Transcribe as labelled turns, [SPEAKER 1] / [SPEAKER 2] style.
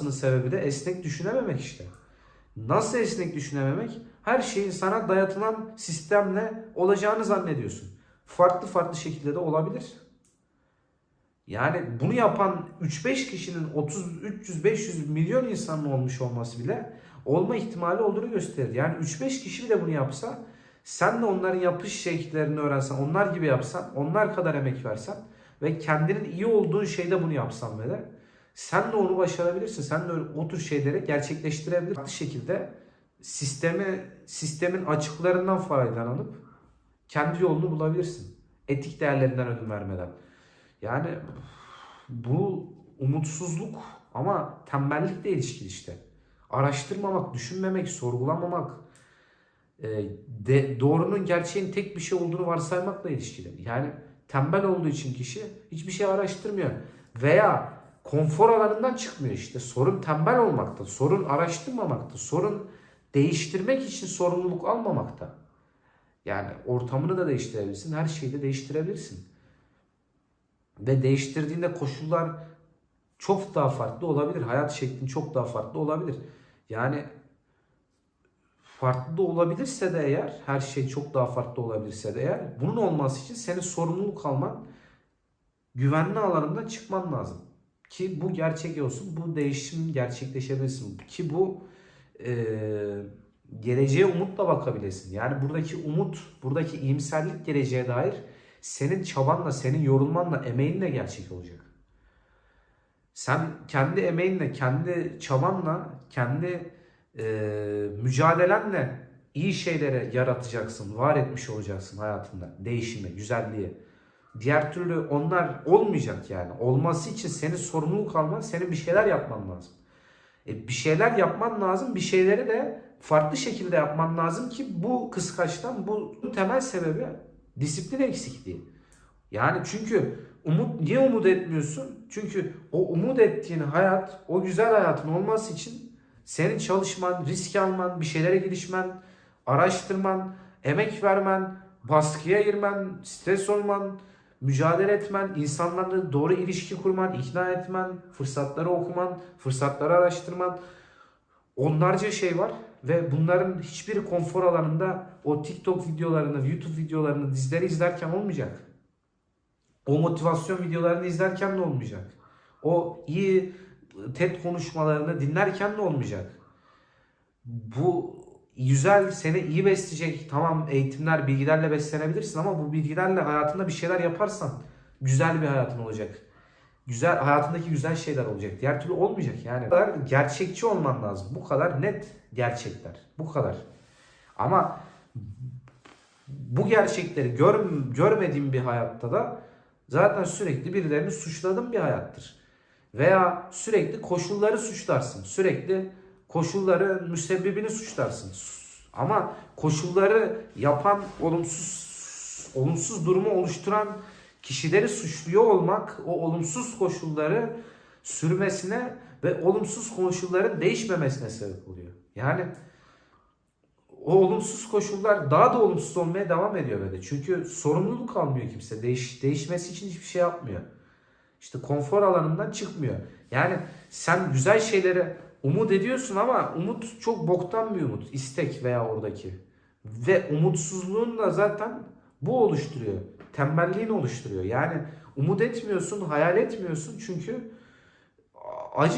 [SPEAKER 1] olmamasının sebebi de esnek düşünememek işte. Nasıl esnek düşünememek? Her şeyin sana dayatılan sistemle olacağını zannediyorsun. Farklı farklı şekilde de olabilir. Yani bunu yapan 3-5 kişinin 30 300 500 milyon insanın olmuş olması bile olma ihtimali olduğunu gösterir. Yani 3-5 kişi bile bunu yapsa sen de onların yapış şekillerini öğrensen, onlar gibi yapsan, onlar kadar emek versen ve kendinin iyi olduğun şeyde bunu yapsan böyle sen de onu başarabilirsin. Sen de o tür şeyleri gerçekleştirebilirsin. Farklı şekilde sistemi, sistemin açıklarından faydalanıp kendi yolunu bulabilirsin. Etik değerlerinden ödün vermeden. Yani bu umutsuzluk ama tembellikle ilişkili işte. Araştırmamak, düşünmemek, sorgulamamak, e, de, doğrunun gerçeğin tek bir şey olduğunu varsaymakla ilişkili. Yani tembel olduğu için kişi hiçbir şey araştırmıyor. Veya konfor alanından çıkmıyor işte. Sorun tembel olmakta, sorun araştırmamakta, sorun değiştirmek için sorumluluk almamakta. Yani ortamını da değiştirebilirsin, her şeyi de değiştirebilirsin. Ve değiştirdiğinde koşullar çok daha farklı olabilir. Hayat şeklin çok daha farklı olabilir. Yani farklı da olabilirse de eğer, her şey çok daha farklı olabilirse de eğer, bunun olması için senin sorumluluk alman, güvenli alanından çıkman lazım. Ki bu gerçek olsun, bu değişim gerçekleşebilsin. Ki bu e, geleceğe umutla bakabilesin. Yani buradaki umut, buradaki iyimserlik geleceğe dair senin çabanla, senin yorulmanla, emeğinle gerçek olacak. Sen kendi emeğinle, kendi çabanla, kendi e, mücadelenle iyi şeylere yaratacaksın, var etmiş olacaksın hayatında. Değişimi, güzelliği. Diğer türlü onlar olmayacak yani. Olması için senin sorumluluk alman, senin bir şeyler yapman lazım. E, bir şeyler yapman lazım, bir şeyleri de farklı şekilde yapman lazım ki bu kıskaçtan, bu temel sebebi disiplin eksikliği. Yani çünkü umut niye umut etmiyorsun? Çünkü o umut ettiğin hayat, o güzel hayatın olması için senin çalışman, risk alman, bir şeylere girişmen, araştırman, emek vermen, baskıya girmen, stres olman, mücadele etmen, insanlarla doğru ilişki kurman, ikna etmen, fırsatları okuman, fırsatları araştırman. Onlarca şey var ve bunların hiçbiri konfor alanında o TikTok videolarını, YouTube videolarını, dizileri izlerken olmayacak. O motivasyon videolarını izlerken de olmayacak. O iyi TED konuşmalarını dinlerken de olmayacak. Bu güzel seni iyi besleyecek tamam eğitimler bilgilerle beslenebilirsin ama bu bilgilerle hayatında bir şeyler yaparsan güzel bir hayatın olacak. Güzel hayatındaki güzel şeyler olacak. Diğer türlü olmayacak yani. Bu kadar gerçekçi olman lazım. Bu kadar net gerçekler. Bu kadar. Ama bu gerçekleri gör, görmediğim bir hayatta da zaten sürekli birilerini suçladığım bir hayattır. Veya sürekli koşulları suçlarsın. Sürekli koşulları müsebbibini suçlarsın. Ama koşulları yapan olumsuz olumsuz durumu oluşturan kişileri suçluyor olmak o olumsuz koşulları sürmesine ve olumsuz koşulların değişmemesine sebep oluyor. Yani o olumsuz koşullar daha da olumsuz olmaya devam ediyor böyle. Çünkü sorumluluk almıyor kimse. Değiş, değişmesi için hiçbir şey yapmıyor. İşte konfor alanından çıkmıyor. Yani sen güzel şeylere umut ediyorsun ama umut çok boktan bir umut. İstek veya oradaki. Ve umutsuzluğun da zaten bu oluşturuyor. Tembelliğini oluşturuyor. Yani umut etmiyorsun, hayal etmiyorsun çünkü acı